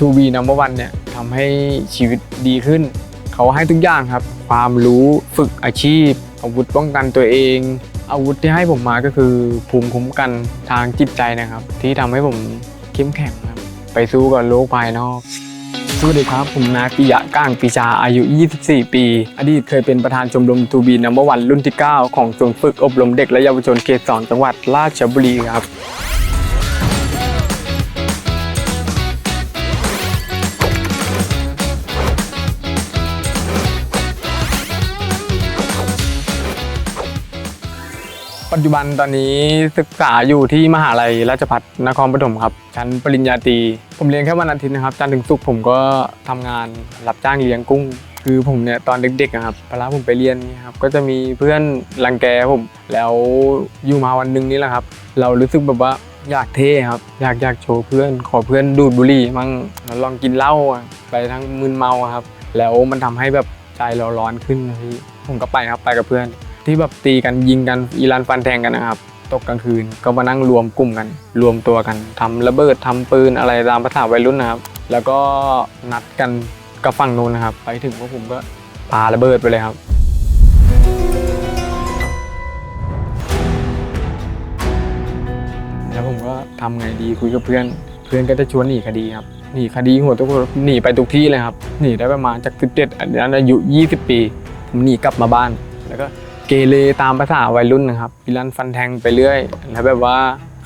ทูบีนัมเบอร์วันเนี่ยทำให้ชีวิตดีขึ้น เขาให้ทุกอย่างครับ ความรู้ฝึกอาชีพ อาวุธป้องกันตัวเอง อาวุธที่ให้ผมมาก็คือภูมิคุ้มกันทางจิตใจนะครับ ที่ทำให้ผมเข้มแข็งครับ ไปสู้กับโลกภายนอกสวัสดีครับ ผมนายปิยะก้างปีชาอายุ 24 ปี อดีตเคยเป็นประธานชมรมทูบีนัมเบอร์วันรุ่นที่ 9 ของศูนย์ฝึกอบรมเด็กและเยาวชนเขต2จังหวัดราชบุรีครับ ปัจจุบันตอนนี้ศึกษาอยู่ที่มหาลัยราชภัฏนครปฐมครับ ชั้นปริญญาตรี ผมเรียนแค่วันอาทิตย์นะครับ จันทร์ถึงศุกร์ผมก็ทำงานรับจ้างเลี้ยงกุ้ง คือผมเนี่ยตอนเด็กๆอะครับเวลาผมไปเรียนนะครับ ก็จะมีเพื่อนรังแกผม แล้วอยู่มาวันหนึ่งนี่แหละครับ เรารู้สึกแบบว่าอยากเท่ครับ อยากอยากโชว์เพื่อน ขอเพื่อนดูดบุหรี่มั่งลองกินเหล้าไปทั้งมึนเมาครับ แล้วมันทำให้แบบใจเราร้อนขึ้นพี่ผมก็ไปครับไปกับเพื่อน ที่แบบตีกันยิงกันอีรันฟันแทงกันนะครับ ตกกลางคืนก็มานั่งรวมกลุ่มกัน รวมตัวกันทำระเบิดทำปืนอะไรตามภาษาวัยรุ่นนะครับ แล้วก็นัดกันกับฝั่งนู้นนะครับ ไปถึงพวกผมก็ปาระเบิดไปเลยครับแล้วผมก็ทำไงดีคุยกับเพื่อน เพื่อนก็จะชวนหนีคดีครับหนีคดีหัวทุกคนหนีไปทุกที่เลยครับหนีได้ประมาณจาก 17อันนั้นอายุ 20 ปี ผมหนีกลับมาบ้านแล้วก็ เกเรตามภาษาวัยรุ่นนะครับพิรันฟันแทงไปเรื่อย แล้วแบบว่า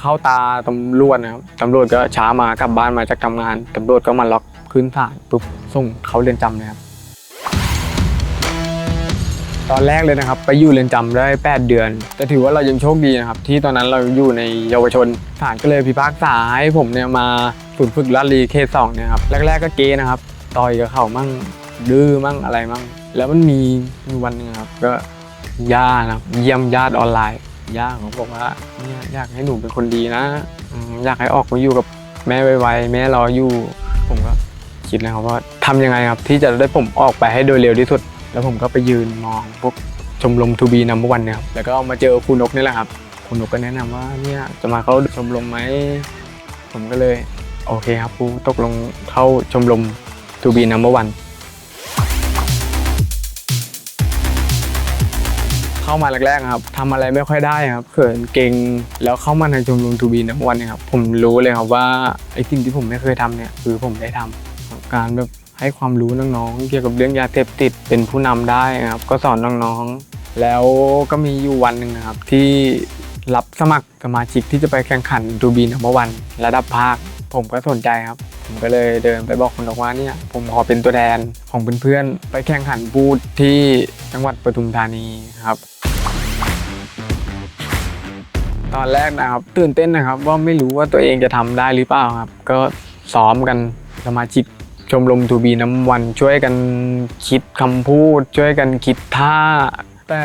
เข้าตาตำรวจนะครับตำรวจก็ช้ามากลับบ้านมาจากทำงานตำรวจก็มาล็อกขึ้นศาลปุ๊บส่งเขาเรือนจำเลยครับตอนแรกเลยนะครับ ไปอยู่เรือนจำได้ 8 เดือน แต่ถือว่าเรายังโชคดีนะครับ ที่ตอนนั้นเราอยู่ในเยาวชนศาลก็เลยพิพากษาให้ผมเนี่ยมาฝึกฝึกลาดลีเคสสองเนี่ยครับแรกๆก็เกนะครับ ต่อยกับเขามั่งดื้อมั่งอะไรมั่ง แล้วมันมีวันหนึงครับก็ ย่านะเยี่ยมญาติออนไลน์ย่าเขาบอกว่าเนี่ยอยากให้หนูเป็นคนดีนะอืมอยากให้ออกมาอยู่กับแม่ไวๆแม่รออยู่ ผมก็คิดนะครับว่าทำยังไงครับ ที่จะได้ผมออกไปให้โดยเร็วที่สุด แล้วผมก็ไปยืนมองพวกชมรมทูบีนัมเบอร์วันเนี่ยครับแล้วก็มาเจอคุณนกนี่แหละครับคุณนกก็แนะนำว่าเนี่ยจะมาเข้าชมรมไหมผมก็เลย โอเคครับครูตกลงเข้าชมรมทูบีนัมเบอร์วัน เข้ามาแรกๆครับทำอะไรไม่ค่อยได้ครับเขินเก่งแล้วเข้ามาในชมรมทูบีนัมเบอร์วันเนี่ยครับผมรู้เลยครับว่าไอ้สิ่งที่ผมไม่เคยทำเนี่ยคือผมได้ทำการแบบให้ความรู้น้องๆ เกี่ยวกับเรื่องยาเสพติดเป็นผู้นำได้ครับ ก็สอนน้องๆ แล้วก็มีอยู่วันหนึ่งนะครับที่รับสมัครสมาชิกที่จะไปแข่งขันทูบีนัมเบอร์วันระดับภาค ผมก็สนใจครับ ผมก็เลยเดินไปบอกคุณนกว่าเนี่ยผมขอเป็นตัวแทนของเพื่อนๆไปแข่งขันบูธที่จังหวัดปทุมธานีครับ ตอนแรกนะครับตื่นเต้นนะครับ ว่าไม่รู้ว่าตัวเองจะทำได้หรือเปล่าครับ ก็ซ้อมกันสมาชิกชมรมทูบีน้ำวันช่วยกันคิดคำพูด ช่วยกันคิดท่า แต่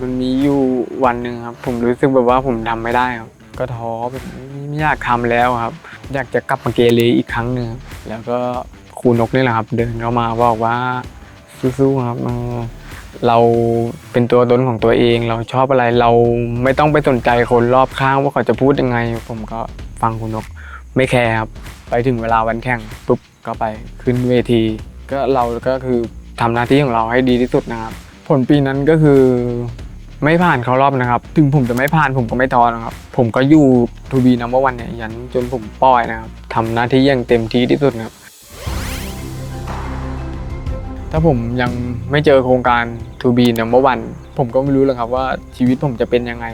มันมีอยู่วันหนึ่งครับ ผมรู้สึกแบบว่าผมทำไม่ได้ครับ ก็ท้อแบบไม่อยากทำแล้วครับ อยากจะกลับมาเกเรอีกครั้งหนึ่งครับแล้วก็ครูนกนี่แหละครับ เดินเข้ามาบอกว่าสู้ๆครับเราเป็นตัวตนของตัวเองเราชอบอะไรเราไม่ต้องไปสนใจคนรอบข้างว่าเขาจะพูดยังไง ผมก็ฟังครูนกไม่แคร์ครับไปถึงเวลาวันแข่งปุ๊บก็ไปขึ้นเวที ก็เราก็คือทำหน้าที่ของเราให้ดีที่สุดนะครับ ผลปีนั้นก็คือ ไม่ผ่านเขารอบนะครับ ถึงผมจะไม่ผ่านผมก็ไม่ท้อนะครับ ผมก็อยู่ทูบีนัมเบอร์วันเนี่ยยันจนผมปล่อยนะครับทำหน้าที่อย่างเต็มที่ที่สุดนะครับ ถ้าผมยังไม่เจอโครงการ To be number one ผมก็ไม่รู้หรอกครับว่าชีวิตผมจะเป็นยังไง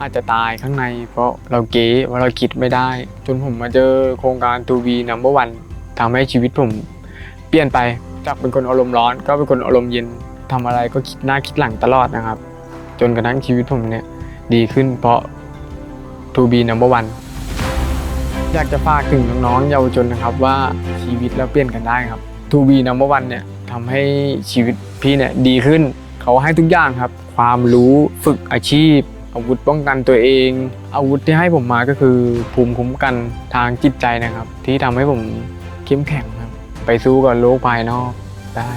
อาจจะตายข้างใน เพราะเราเก๋ว่าเราคิดไม่ได้ จนผมมาเจอโครงการ To be number one ทำให้ชีวิตผมเปลี่ยนไปจากเป็นคนอารมณ์ร้อน ก็เป็นคนอารมณ์เย็นทำอะไรก็คิดหน้าคิดหลังตลอดนะครับ จนกระทั่งชีวิตผมเนี่ยดีขึ้นเพราะ To be number one อยากจะฝากถึงน้องๆเยาวชนนะครับว่าชีวิตเราเปลี่ยนกันได้ครับ To be number one เนี่ยทำให้ชีวิตพี่เนี่ยดีขึ้น เขาให้ทุกอย่างครับ ความรู้ฝึกอาชีพ อาวุธป้องกันตัวเอง อาวุธที่ให้ผมมาก็คือภูมิคุ้มกันทางจิตใจนะครับ ที่ทำให้ผมเข้มแข็งครับ ไปสู้กับโลกภายนอกได้